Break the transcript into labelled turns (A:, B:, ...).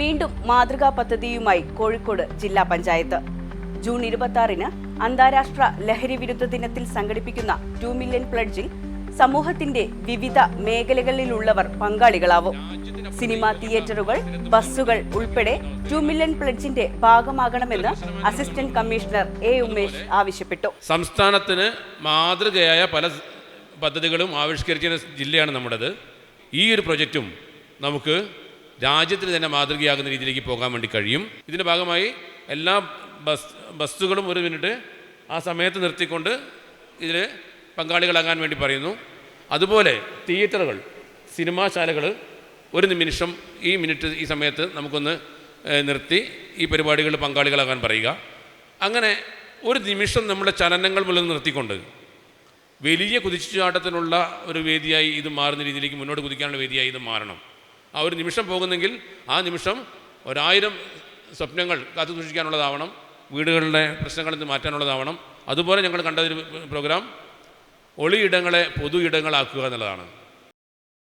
A: വീണ്ടും മാതൃകാ പദ്ധതിയുമായി കോഴിക്കോട് ജില്ലാ പഞ്ചായത്ത്. ജൂൺ ഇരുപത്തി ആറിന് അന്താരാഷ്ട്ര ലഹരി വിരുദ്ധ ദിനത്തിൽ സംഘടിപ്പിക്കുന്ന ടു മില്യൺ പ്ലഡ്ജിൽ സമൂഹത്തിന്റെ വിവിധ മേഖലകളിലുള്ളവർ പങ്കാളികളാവും. സിനിമ തിയേറ്ററുകൾ ബസ്സുകൾ ഉൾപ്പെടെ ടു മില്യൺ പ്ലഡ്ജിന്റെ ഭാഗമാകണമെന്ന് അസിസ്റ്റന്റ് കമ്മീഷണർ എ ഉമേഷ് ആവശ്യപ്പെട്ടു.
B: സംസ്ഥാനത്തിന് മാതൃകയായ പല പദ്ധതികളും ആവിഷ്കരിച്ച ജില്ലയാണ് നമ്മുടേത്. ഈ ഒരു പ്രൊജക്റ്റും നമുക്ക് രാജ്യത്തിന് തന്നെ മാതൃകയാകുന്ന രീതിയിലേക്ക് പോകാൻ വേണ്ടി കഴിയും. ഇതിന്റെ ഭാഗമായി എല്ലാ ബസ് ബസ്സുകളും ഒരു മിനിറ്റ് ആ സമയത്ത് നിർത്തിക്കൊണ്ട് ഇതിൽ പങ്കാളികളാകാൻ വേണ്ടി പറയുന്നു. അതുപോലെ തിയേറ്ററുകൾ സിനിമാശാലകൾ ഒരു നിമിഷം ഈ മിനിറ്റ് ഈ സമയത്ത് നമുക്കൊന്ന് നിർത്തി ഈ പരിപാടികളിൽ പങ്കാളികളാകാൻ പറയുക. അങ്ങനെ ഒരു നിമിഷം നമ്മുടെ ചലനങ്ങൾ മുതൽ നിർത്തിക്കൊണ്ട് വലിയ കുതിച്ചുചാട്ടത്തിനുള്ള ഒരു വേദിയായി ഇത് മാറുന്ന രീതിയിലേക്ക് മുന്നോട്ട് കുതിക്കാനുള്ള വേദിയായി ഇത് മാറണം. ആ ഒരു നിമിഷം പോകുന്നെങ്കിൽ ആ നിമിഷം ഒരായിരം സ്വപ്നങ്ങൾ കാത്തു സൂക്ഷിക്കാനുള്ളതാവണം വീടുകളുടെ പ്രശ്നങ്ങളിൽ നിന്ന് മാറ്റാനുള്ളതാവണം. അതുപോലെ ഞങ്ങൾ കണ്ടൊരു പ്രോഗ്രാം ഒളിയിടങ്ങളെ പൊതു ഇടങ്ങളാക്കുക എന്നുള്ളതാണ്.